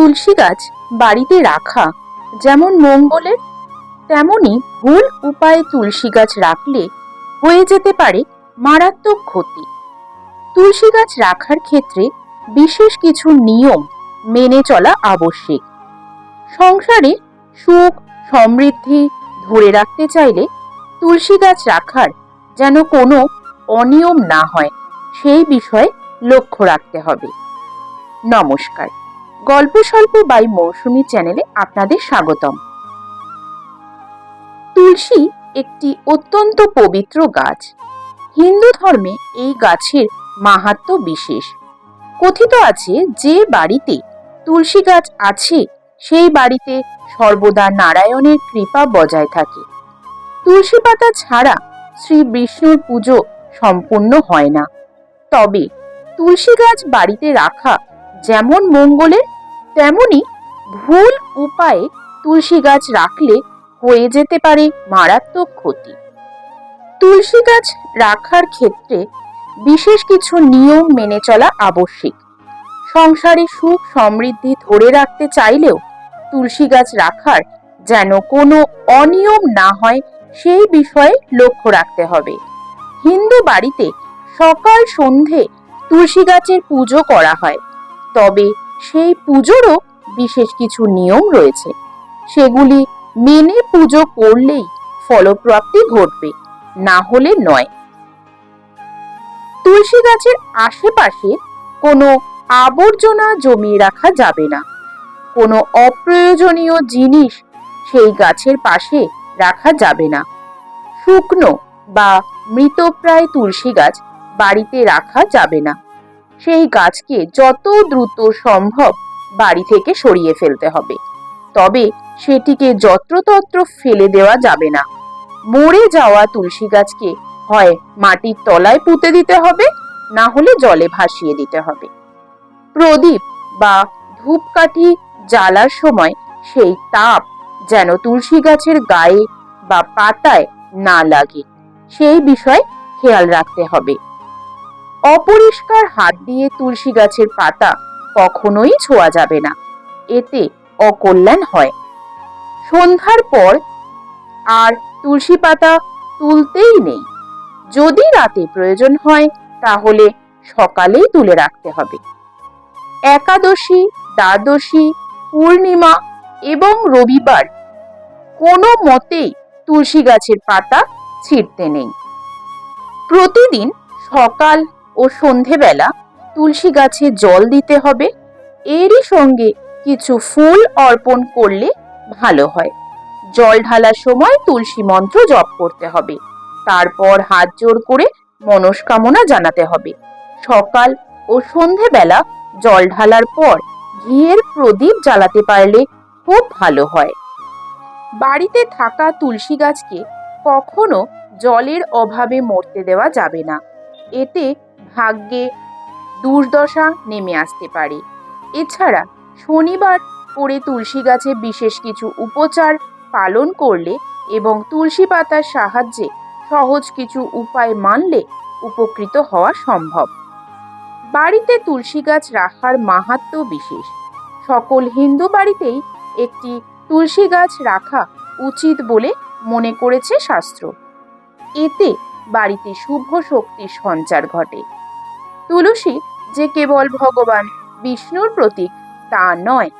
তুলসী গাছ বাড়িতে রাখা। যেমন মঙ্গলের, তেমনি ভুল উপায়ে তুলসী গাছ রাখলে হয়ে যেতে পারে মারাত্মক ক্ষতি। তুলসী গাছ রাখার ক্ষেত্রে বিশেষ কিছু নিয়ম মেনে চলা আবশ্যিক। সংসারে সুখ, সমৃদ্ধি ধরে রাখতে চাইলে তুলসী গাছ রাখার যেন কোনো অনিয়ম না হয়, সেই বিষয়ে লক্ষ্য রাখতে হবে। নমস্কার। গল্প স্বল্প বাই মৌসুমী চ্যানেলে আপনাদের স্বাগতম। তুলসী একটি অত্যন্ত পবিত্র গাছ। হিন্দু ধর্মে এই গাছের মাহাত্ম্য বিশেষ। কথিত আছে যে বাড়িতে তুলসী গাছ আছে, সেই বাড়িতে সর্বদা নারায়ণের কৃপা বজায় থাকে। তুলসী পাতা ছাড়া শ্রী বিষ্ণুর পুজো সম্পূর্ণ হয় না। তবে তুলসী গাছ বাড়িতে রাখা যেমন মঙ্গলের তেমনি ভুল উপায়ে তুলসী গাছ রাখলে হয়ে যেতে পারে মারাত্মক ক্ষতি। তুলসী গাছ রাখার ক্ষেত্রে বিশেষ কিছু নিয়ম মেনে চলা আবশ্যিক। সংসারে সুখ সমৃদ্ধি ধরে রাখতে চাইলেও তুলসী গাছ রাখার যেন কোনো অনিয়ম না হয়, সেই বিষয়ে লক্ষ্য রাখতে হবে। হিন্দু বাড়িতে সকাল সন্ধে তুলসী গাছের পুজো করা হয়। তবে সেই পুজোরও বিশেষ কিছু নিয়ম রয়েছে। সেগুলি মেনে পুজো করলেই ফলপ্রাপ্তি ঘটবে, না হলে নয়। তুলসী গাছের আশেপাশে কোনো আবর্জনা জমিয়ে রাখা যাবে না। কোনো অপ্রয়োজনীয় জিনিস সেই গাছের পাশে রাখা যাবে না। শুকনো বা মৃতপ্রায় তুলসী গাছ বাড়িতে রাখা যাবে না। সেই গাছকে যত দ্রুত সম্ভব বাড়ি থেকে সরিয়ে ফেলতে হবে। তবে সেটিকে যত্রতত্র ফেলে দেওয়া যাবে না। মরে যাওয়া তুলসী গাছকে হয় মাটির তলায় পুঁতে দিতে হবে, না হলে জলে ভাসিয়ে দিতে হবে। প্রদীপ বা ধূপকাঠি জ্বালার সময় সেই তাপ যেন তুলসী গাছের গায়ে বা পাতায় না লাগে। সেই বিষয়ে খেয়াল রাখতে হবে। অপরিষ্কার হাত দিয়ে তুলসী গাছের পাতা কখনোই ছোঁয়া যাবে না। এতে অকল্যাণ হয়। সন্ধ্যার পর আর তুলসী পাতা তুলতেই নেই। যদি রাতে প্রয়োজন হয়, তাহলে সকালেই তুলে রাখতে হবে। একাদশী, দ্বাদশী, পূর্ণিমা এবং রবিবার কোনো মতেই তুলসী গাছের পাতা ছিঁড়তে নেই। প্রতিদিন সকাল ও সন্ধেবেলা তুলসী গাছে জল দিতে হবে। এরই সঙ্গে কিছু ফুল অর্পণ করলে ভালো হয়। জল ঢালার সময় তুলসী মন্ত্র জপ করতে হবে। তারপর হাত জোড় করে মনস্কামনা জানাতে হবে। সকাল ও সন্ধেবেলা জল ঢালার পর ঘিয়ের প্রদীপ জ্বালাতে পারলে খুব ভালো হয়। বাড়িতে থাকা তুলসী গাছকে কখনো জলের অভাবে মরতে দেওয়া যাবে না। এতে ভাগ্যে দুর্দশা নেমে আসতে পারে। এছাড়া শনিবার করে তুলসী গাছে বিশেষ কিছু উপচার পালন করলে এবং তুলসী পাতার সাহায্যে সহজ কিছু উপায় মানলে উপকৃত হওয়া সম্ভব। বাড়িতে তুলসী গাছ রাখার মাহাত্ম্য বিশেষ। সকল হিন্দু বাড়িতেই একটি তুলসী গাছ রাখা উচিত বলে মনে করেছে শাস্ত্র। এতে বাড়িতে শুভ শক্তির সঞ্চার ঘটে। তুলসী যে কেবল ভগবান বিষ্ণুর প্রতীক, তা নয়।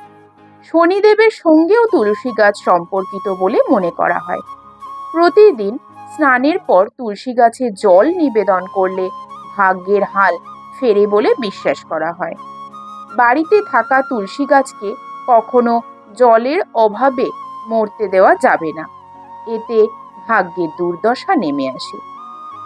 শনিদেবের সঙ্গেও তুলসী গাছ সম্পর্কিত বলে মনে করা হয়। প্রতিদিন স্নানের পর তুলসী গাছে জল নিবেদন করলে ভাগ্যের হাল ফেরে বলে বিশ্বাস করা হয়। বাড়িতে থাকা তুলসী গাছকে কখনো জলের অভাবে মরতে দেওয়া যাবে না। এতে ভাগ্যের দুর্দশা নেমে আসে।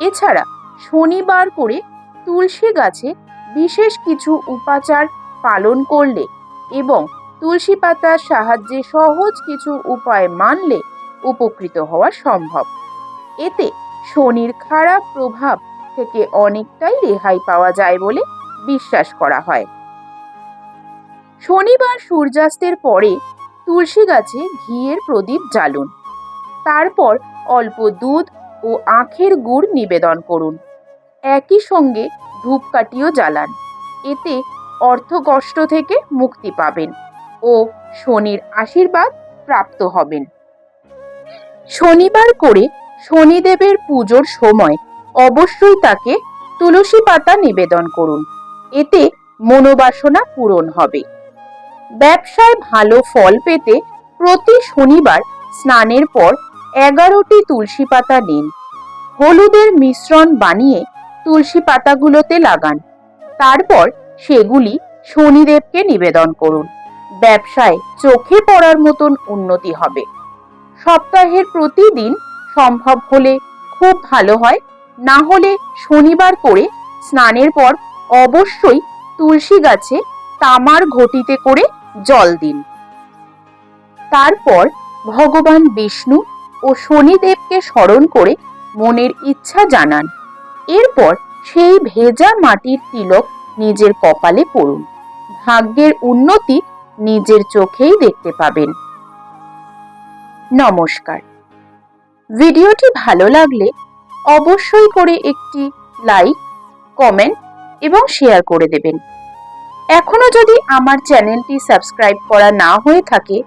এছাড়া শনিবার করে তুলসী গাছে বিশেষ কিছু উপাচার পালন করলে এবং তুলসী পাতার সাহায্যে সহজ কিছু উপায় মানলে উপকৃত হওয়া সম্ভব। এতে শনির খারাপ প্রভাব থেকে অনেকটাই রেহাই পাওয়া যায় বলে বিশ্বাস করা হয়। শনিবার সূর্যাস্তের পরে তুলসী গাছে ঘিয়ের প্রদীপ জ্বালুন। তারপর অল্প দুধ ও আখের গুড় নিবেদন করুন। একই সঙ্গে ধূপকাঠিও জ্বালান। এতে অর্থকষ্ট থেকে মুক্তি পাবেন ও শনির আশীর্বাদ প্রাপ্ত হবেন। শনিবার করে শনিদেবের পুজোর সময় অবশ্যই তাকে তুলসী পাতা নিবেদন করুন। এতে মনোবাসনা পূরণ হবে। ব্যবসায় ভালো ফল পেতে প্রতি শনিবার স্নানের পর এগারোটি তুলসী পাতা নিন। হলুদের মিশ্রণ বানিয়ে তুলসী পাতাগুলোতে লাগান। তারপর সেগুলি শনিদেবকে নিবেদন করুন। ব্যবসায় চোখে পড়ার মতন উন্নতি হবে। সপ্তাহের প্রতিদিন সম্ভব হলে খুব ভালো হয়, না হলে শনিবার করে স্নানের পর অবশ্যই তুলসী গাছে তামার ঘটিতে করে জল দিন। তারপর ভগবান বিষ্ণু ও শনিদেবকে স্মরণ করে মনের ইচ্ছা জানান। এরপর সেই ভেজা মাটির তিলক নিজের কপালে পড়ুন। ভাগ্যের উন্নতি নিজের চোখেই দেখতে পাবেন। নমস্কার। ভিডিওটি ভালো লাগলে অবশ্যই করে একটি লাইক, কমেন্ট এবং শেয়ার করে দেবেন। এখনও যদি আমার চ্যানেলটি সাবস্ক্রাইব করা না হয়ে থাকে,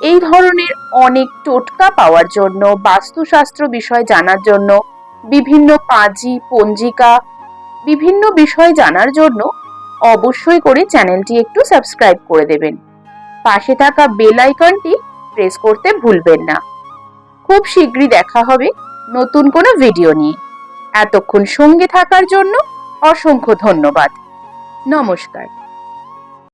এই ধরনের অনেক টোটকা পাওয়ার জন্য, বাস্তুশাস্ত্র বিষয় জানার জন্য বিভিন্ন পাঁজি, পঞ্জিকা, বিভিন্ন বিষয় জানার জন্য অবশ্যই করে চ্যানেলটি একটু সাবস্ক্রাইব করে দেবেন। পাশে থাকা বেল আইকনটি প্রেস করতে ভুলবেন না। খুব শীঘ্রই দেখা হবে নতুন কোনো ভিডিও নিয়ে। এতক্ষণ সঙ্গে থাকার জন্য অসংখ্য ধন্যবাদ। নমস্কার।